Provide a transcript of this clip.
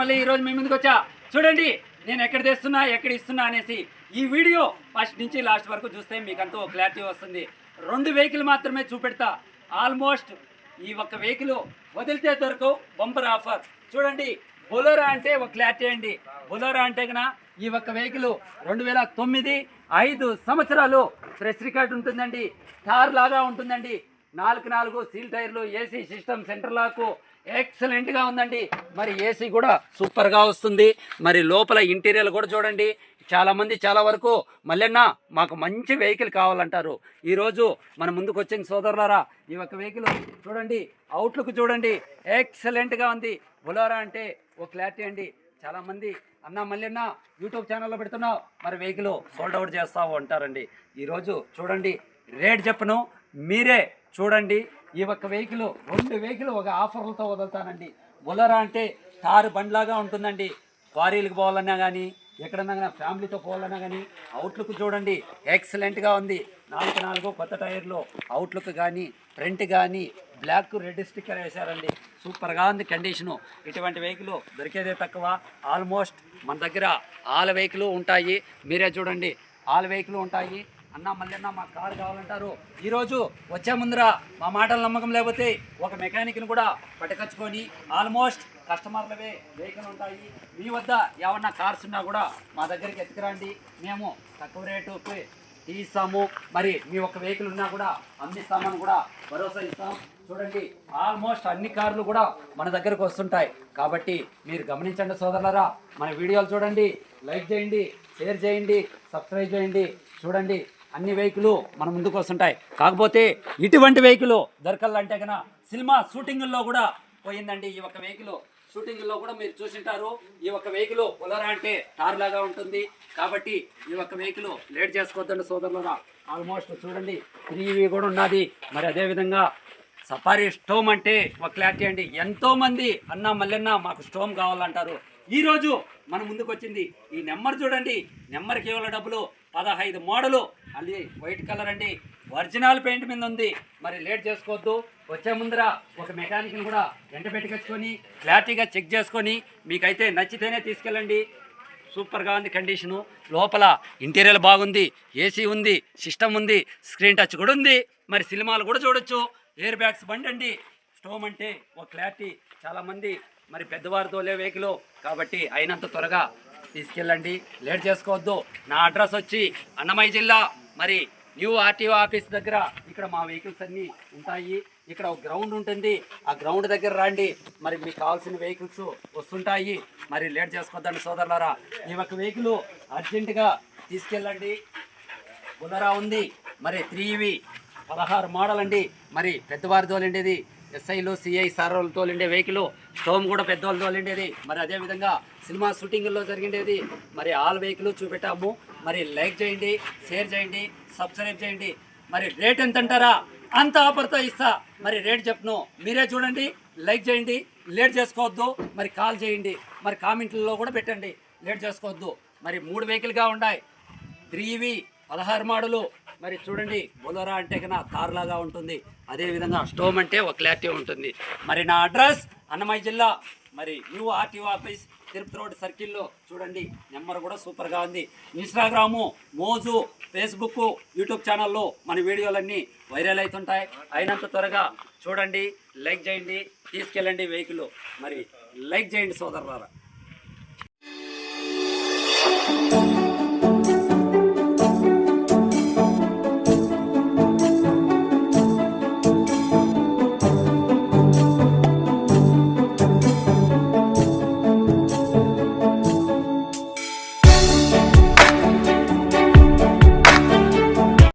మళ్ళీ ఈరోజు మీ ముందుకు వచ్చా? చూడండి నేను ఎక్కడ తెస్తున్నా ఎక్కడ ఇస్తున్నా అనేసి ఈ వీడియో ఫస్ట్ నుంచి లాస్ట్ వరకు చూస్తే మీకు అంతా క్లారిటీ వస్తుంది. రెండు వెహికల్ మాత్రమే చూపెడతా. ఆల్మోస్ట్ ఈ ఒక్క వెహికల్ వదిలితే దొరకవు బంపర్ ఆఫర్. చూడండి బొలోరా అంటే ఒక క్లారిటీ అండి. బొలోరా అంటే కన్నా ఈ ఒక్క వెహికల్ రెండు వేల తొమ్మిది ఐదు సంవత్సరాలు ఫ్రెష్ రికార్డ్ ఉంటుందండి. కారు లాగా ఉంటుందండి. నాలుగు నాలుగు సీల్ టైర్లు ఏసీ సిస్టమ్ సెంటర్ లాకు ఎక్సలెంట్గా ఉందండి. మరి ఏసీ కూడా సూపర్గా వస్తుంది. మరి లోపల ఇంటీరియర్ కూడా చూడండి. చాలామంది చాలా వరకు మల్లెన్న మాకు మంచి వెహికల్ కావాలంటారు. ఈరోజు మన ముందుకు వచ్చిన సోదరులారా ఈ యొక్క వెహికల్ చూడండి అవుట్లుక్ చూడండి ఎక్సలెంట్గా ఉంది. బులారా అంటే ఓ క్లారిటీ అండి. చాలామంది అన్న మల్లెన్న యూట్యూబ్ ఛానల్లో పెడుతున్నావు మరి వెహికల్ సోల్డ్ అవుట్ చేస్తావు అంటారండి. ఈరోజు చూడండి రేట్ చెప్పను మీరే చూడండి ఈ ఒక్క వెహికల్ రెండు వెహికల్ ఒక ఆఫర్లతో వదులుతానండి. బులరా అంటే కారు బండ్లాగా ఉంటుందండి. క్వారీలకు పోవాలన్నా కానీ ఎక్కడన్నా కానీ ఫ్యామిలీతో పోవాలన్నా కానీ అవుట్లుక్ చూడండి ఎక్సలెంట్గా ఉంది. నాలుగు నాలుగు కొత్త టైర్లు అవుట్లుక్ కానీ ఫ్రంట్ కానీ బ్లాక్ రెడ్ స్టిక్కర్ వేశారండి. సూపర్గా ఉంది కండిషను. ఇటువంటి వెహికల్ దొరికేదే తక్కువ. ఆల్మోస్ట్ మన దగ్గర ఆల్ వెహికల్ ఉంటాయి. మీరే చూడండి ఆల్ వెహికల్ ఉంటాయి. అన్న మళ్ళీ మా కారు కావాలంటారు. ఈరోజు వచ్చే ముందర మా మాటలు నమ్మకం లేకపోతే ఒక మెకానిక్ని కూడా పట్టుకొచ్చుకొని ఆల్మోస్ట్ కస్టమర్లవే వెహికల్ ఉంటాయి. మీ వద్ద ఏమన్నా కార్స్ ఉన్నా కూడా మా దగ్గరికి ఎత్తుకురండి. మేము తక్కువ రేటుకి తీస్తాము. మరి మీ ఒక్క వెహికల్ ఉన్నా కూడా అందిస్తామని కూడా భరోసా ఇస్తాం. చూడండి ఆల్మోస్ట్ అన్ని కార్లు కూడా మన దగ్గరకు వస్తుంటాయి. కాబట్టి మీరు గమనించండి సోదరులరా మన వీడియోలు చూడండి లైక్ చేయండి షేర్ చేయండి సబ్స్క్రైబ్ చేయండి. చూడండి అన్ని వెహికల్ మన ముందుకు వస్తుంటాయి. కాకపోతే ఇటువంటి వెహికల్ దొరకాలంటే కన్నా సినిమా షూటింగుల్లో కూడా పోయిందండి. ఈ ఒక్క వెహికల్ షూటింగ్లో కూడా మీరు చూసింటారు. ఈ ఒక్క వెహికల్ ఉలరా అంటే టార్ లాగా ఉంటుంది. కాబట్టి ఈ ఒక్క వెహికల్ లేట్ చేసుకోవద్దండి సోదరులరా. ఆల్మోస్ట్ చూడండి త్రీవీ కూడా ఉన్నది. మరి అదేవిధంగా సఫారీ స్టోమ్ అంటే ఒక క్లారిటీ అండి. ఎంతోమంది అన్న మల్లెన్న మాకు స్టోమ్ కావాలంటారు. ఈరోజు మన ముందుకు వచ్చింది ఈ నెంబర్ చూడండి. నెంబర్ కేవలం డబ్బులు. పదహైదు మోడలు. అది వైట్ కలర్ అండి. ఒరిజినల్ పెయింట్ మీద ఉంది. మరి లేట్ చేసుకోవద్దు. వచ్చే ముందర ఒక మెకానిక్ని కూడా వెంట పెట్టుకొచ్చుకొని క్లారిటీగా చెక్ చేసుకొని మీకైతే నచ్చితేనే తీసుకెళ్ళండి. సూపర్గా ఉంది కండిషను. లోపల ఇంటీరియర్ బాగుంది. ఏసీ ఉంది. సిస్టమ్ ఉంది. స్క్రీన్ టచ్ కూడా ఉంది. మరి సినిమాలు కూడా చూడొచ్చు. ఎయిర్ బ్యాగ్స్ బండి అండి. స్టోమ్ అంటే ఒక క్లారిటీ. చాలామంది మరి పెద్దవారితో తోలే వెహికల్. కాబట్టి అయినంత త్వరగా తీసుకెళ్ళండి. లేట్ చేసుకోవద్దు. నా అడ్రస్ వచ్చి అన్నమయ్య జిల్లా. మరి న్యూ ఆర్టీఓ ఆఫీస్ దగ్గర ఇక్కడ మా వెహికల్స్ అన్నీ ఉంటాయి. ఇక్కడ ఒక గ్రౌండ్ ఉంటుంది. ఆ గ్రౌండ్ దగ్గర రండి. మరి మీకు కావాల్సిన వెహికల్స్ వస్తుంటాయి. మరి లేట్ చేసుకోవద్దండి సోదరులారా. ఈ ఒక వెహికల్ అర్జెంటుగా తీసుకెళ్ళండి. బులరా ఉంది. మరి త్రీ ఇవి పదహారు మోడల్ అండి. మరి పెద్దవారి తోలిండేది. ఎస్ఐలు సిఐ సార్లు తోలిండే వెహికల్ స్టోమ్ కూడా పెద్దవాళ్ళు తోలిండేది. మరి అదేవిధంగా సినిమా షూటింగ్లో జరిగిండేది. మరి ఆల్ వెహికల్ చూపెట్టాము. మరి లైక్ చేయండి షేర్ చేయండి సబ్స్క్రైబ్ చేయండి. మరి రేట్ ఎంత అంటారా అంత ఆఫర్తో ఇస్తా. మరి రేట్ చెప్పను మీరే చూడండి లైక్ చేయండి లేట్ చేసుకోవద్దు. మరి కాల్ చేయండి. మరి కామెంట్లలో కూడా పెట్టండి లేట్ చేసుకోవద్దు. మరి మూడు వెహికల్గా ఉన్నాయి త్రీవి పదహారు మాడలు. మరి చూడండి బొలోరా అంటే కన్నా కార్ లాగా ఉంటుంది అదేవిధంగా స్టోమ్ అంటే ఒక క్లారిటీ ఉంటుంది. మరి నా అడ్రస్ అన్నమయ్య జిల్లా మరి new RTO office Tirupati road సర్కిల్లో చూడండి నెంబర్ కూడా సూపర్గా ఉంది. ఇన్స్టాగ్రాము మోజు ఫేస్బుక్ యూట్యూబ్ ఛానల్లో మన వీడియోలన్నీ వైరల్ అవుతుంటాయి. అయినంత త్వరగా చూడండి లైక్ చేయండి తీసుకెళ్ళండి వెహికల్. మరి లైక్ చేయండి సోదరులారా.